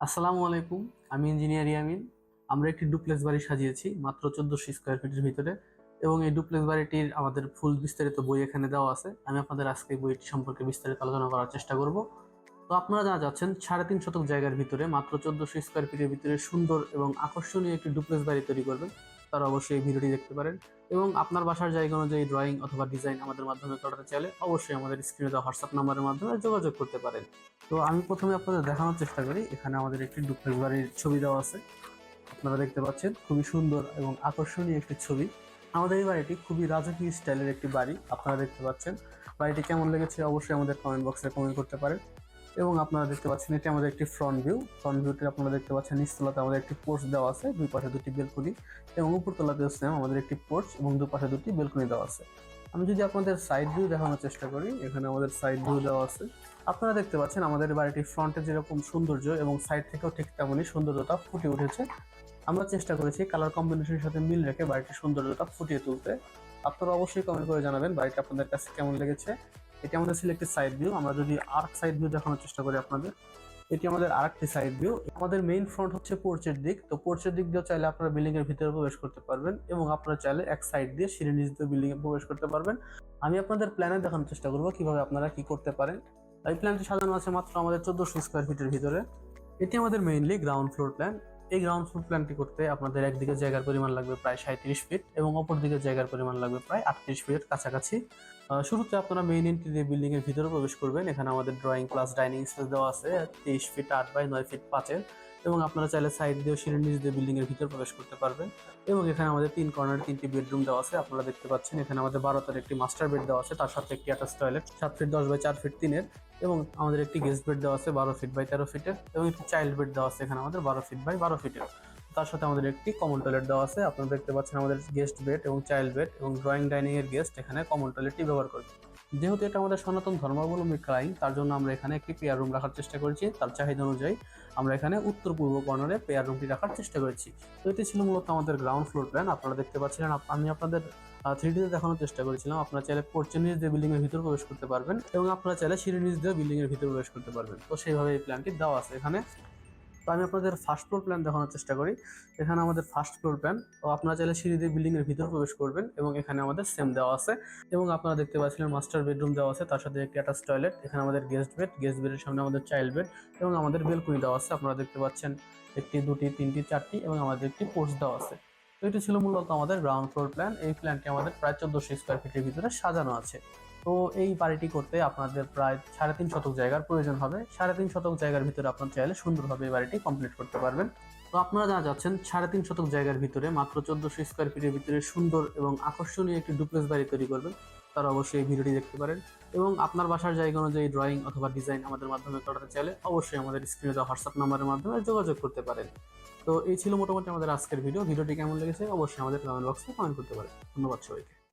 আসসালামু আলাইকুম, আমি ইঞ্জিনিয়ার ইয়ামিন। আমরা একটি ডুপ্লেক্স বাড়ি সাজিয়েছি, মাত্র চোদ্দোশো স্কোয়ার ফিটের ভিতরে। এবং এই ডুপ্লেক্স বাড়িটির আমাদের ফুল বিস্তারিত বই এখানে দেওয়া আছে। আমি আপনাদের আজকে বইটি সম্পর্কে বিস্তারিত আলোচনা করার চেষ্টা করব। তো আপনারা যা যাচ্ছেন, সাড়ে তিন শতক জায়গার ভিতরে, মাত্র চোদ্দোশো স্কোয়ার ফিটের ভিতরে সুন্দর এবং আকর্ষণীয় একটি ডুপ্লেক্স বাড়ি তৈরি করবেন, তারা অবশ্যই এই ভিডিওটি দেখতে পারেন। এবং আপনার বাসার জায়গা অনুযায়ী ড্রয়িং অথবা ডিজাইন আমাদের মাধ্যমে করাতে চাইলে অবশ্যই আমাদের স্ক্রিনে দেওয়া হোয়াটসঅ্যাপ নাম্বারের মাধ্যমে যোগাযোগ করতে পারেন। তো আমি প্রথমে আপনাদের দেখানোর চেষ্টা করি। এখানে আমাদের একটি ডুপ্লেক্স বাড়ির ছবি দেওয়া আছে। আপনারা দেখতে পাচ্ছেন, খুবই সুন্দর এবং আকর্ষণীয় একটি ছবি। আমাদের এই বাড়িটি খুবই রাজকীয় স্টাইলের একটি বাড়ি, আপনারা দেখতে পাচ্ছেন। বাড়িটি কেমন লেগেছে অবশ্যই আমাদের কমেন্ট বক্সে কমেন্ট করতে পারেন। এবং আপনারা দেখতে পাচ্ছেন, এটি আমাদের একটি ফ্রন্ট ভিউ ফ্রন্ট ভিউতে আপনারা দেখতে পাচ্ছেন, নিচতলাতে আমাদের একটি পোর্চ দেওয়া আছে, দুই পাশে দুটি বেলকনি এবং উপরতলাতে সেম আমাদের একটি পোর্চ এবং দুপাশে দুটি বেলকনি দেওয়া আছে। আমি যদি আপনাদের সাইড ভিউ দেখানোর চেষ্টা করি, এখানে আমাদের সাইড ভিউ দেওয়া আছে। আপনারা দেখতে পাচ্ছেন আমাদের বাড়িটির ফ্রন্টে যেরকম সৌন্দর্য এবং সাইড থেকেও ঠিক তেমনই সৌন্দর্যতা ফুটে উঠেছে। আমরা চেষ্টা করেছি কালার কম্বিনেশনের সাথে মিল রেখে বাড়িটির সৌন্দর্যতা ফুটিয়ে তুলতে। আপনারা অবশ্যই কমেন্ট করে জানাবেন বাড়িটা আপনাদের কাছে কেমন লেগেছে। এটি আমাদের সিলেক্টেড সাইড ভিউ আমরা যদি আর্ক সাইড ভিউ দেখানোর চেষ্টা করি আপনাদের। এটি আমাদের আরেকটি সাইড ভিউ আমাদের মেইন ফ্রন্ট হচ্ছে পোর্চের দিক। তো পোর্চের দিক দিয়ে চাইলে আপনারা বিল্ডিং এর ভিতরে প্রবেশ করতে পারবেন এবং আপনারা চাইলে এক সাইড দিয়ে সিঁড়ি নিচ দিয়ে বিল্ডিং এ প্রবেশ করতে পারবেন। আমি আপনাদের প্ল্যানে দেখানোর চেষ্টা করব কীভাবে আপনারা কি করতে পারেন। এই প্ল্যানটি সাজানো আছে মাত্র আমাদের চোদ্দশো স্কোয়ার ফিটের ভিতরে। এটি আমাদের মেইনলি গ্রাউন্ড ফ্লোর প্ল্যান এই গ্রাউন্ড ফ্লোর প্ল্যানটি করতে আপনাদের একদিকে জায়গার পরিমাণ লাগবে প্রায় সাঁত্রিশ ফিট এবং অপর দিকে জায়গার পরিমাণ লাগবে প্রায় আটত্রিশ ফিটের কাছাকাছি। শুরুতে আপনারা মেইন এন্ট্রি দিয়ে বিল্ডিং এর ভিতরে প্রবেশ করবেন। এখানে আমাদের ড্রয়িং ক্লাস ডাইনিং স্পেস দেওয়া আছে তেইশ ফিট আট বাই নয় ফিট পাঁচের। এবং আপনারা চাইলে সাইড দিয়ে সিঁড়ির নিচ দিয়ে বিল্ডিং এর ভিতরে প্রবেশ করতে পারবেন। এবং এখানে আমাদের তিন কর্নারে তিনটি বেডরুম দেওয়া আছে, আপনারা দেখতে পাচ্ছেন এখানে আমাদের বারোটার একটি মাস্টার বেড দেওয়া আছে, তার সাথে একটি অ্যাটাচ টয়লেট সাত ফিট দশ বাই চার ফিট তিনের, এবং আমাদের একটি গেস্ট বেড দেওয়া আছে বারো ফিট বাই তেরো ফিটের এবং একটি চাইল্ড বেড দেওয়া আছে এখানে আমাদের বারো ফিট বাই বারো ফিটের তার সাথে আমাদের একটি কমন টয়লেট দেওয়া আছে, আপনারা দেখতে পাচ্ছেন আমাদের গেস্ট বেড এবং চাইল্ড বেড এবং ড্রয়িং ডাইনিং এর গেস্ট এখানে কমন টয়লেটটি ব্যবহার করবে যেহেতু এটা আমাদের সনাতন ধর্মাবলম্বী ক্লাইন তার জন্য আমরা এখানে একটি পেয়ার রুম রাখার চেষ্টা করেছি। তার চাহিদা অনুযায়ী আমরা এখানে উত্তর পূর্ব কর্নারে পেয়ার রুমটি রাখার চেষ্টা করেছি। তো এটি ছিল মূলত আমাদের গ্রাউন্ড ফ্লোর প্ল্যান আপনারা দেখতে পাচ্ছিলেন আমি আপনাদের থ্রি ডিতে দেখানোর চেষ্টা করেছিলাম। আপনারা চাইলে পোর্চের নিচ দিয়ে বিল্ডিং এর ভিতরে প্রবেশ করতে পারবেন এবং আপনারা চাইলে সিঁড়ির নিচ দিয়ে বিল্ডিং এর ভিতরে প্রবেশ করতে পারবেন। তো সেইভাবে এই প্ল্যানটি দেওয়া আছে। এখানে তো আমি আপনাদের ফার্স্ট ফ্লোর প্ল্যান দেখানোর চেষ্টা করি। এখানে আমাদের ফার্স্ট ফ্লোর প্ল্যান ও আপনারা চাইলে সিঁড়ি দিয়ে বিল্ডিংয়ের ভিতরে প্রবেশ করবেন এবং এখানে আমাদের সেম দেওয়া আছে। এবং আপনারা দেখতে পাচ্ছিলেন মাস্টার বেডরুম দেওয়া আছে, তার সাথে একটি অ্যাটাচ টয়লেট এখানে আমাদের গেস্ট বেড গেস্ট বেডের সামনে আমাদের চাইল্ড বেড এবং আমাদের বেলকুনি দেওয়া আছে। আপনারা দেখতে পাচ্ছেন একটি, দুটি, তিনটি, চারটি এবং আমাদের একটি পোস্ট দেওয়া আছে। তো এটি ছিল মূলত আমাদের গ্রাউন্ড ফ্লোর প্ল্যান এই প্ল্যানটি আমাদের প্রায় চোদ্দশো স্কোয়ার ফিটের ভিতরে সাজানো আছে। তো এই বাড়িটি করতে আপনাদের প্রায় সাড়ে তিন শতক জায়গার প্রয়োজন হবে। সাড়ে তিন শতক জায়গার ভিতরে আপনার চাইলে সুন্দরভাবে এই বাড়িটি কমপ্লিট করতে পারবেন। তো আপনারা যা যাচ্ছেন, সাড়ে তিন শতক জায়গার ভিতরে মাত্র চোদ্দশো স্কোয়ার ফিটের ভিতরে সুন্দর এবং আকর্ষণীয় একটি ডুপ্লেস বাড়ি তৈরি করবেন। তারা অবশ্যই এই ভিডিওটি দেখতে পারেন। এবং আপনার বাসার জায়গা অনুযায়ী ড্রয়িং অথবা ডিজাইন আমাদের মাধ্যমে করাতে চাইলে অবশ্যই আমাদের স্ক্রিনে দেওয়া হোয়াটসঅ্যাপ নাম্বারের মাধ্যমে যোগাযোগ করতে পারেন। তো এই ছিল মোটামুটি আমাদের আজকের ভিডিও ভিডিওটি কেমন লেগেছে অবশ্যই আমাদের কমেন্ট বক্সে কমেন্ট করতে পারেন। ধন্যবাদ সবাইকে।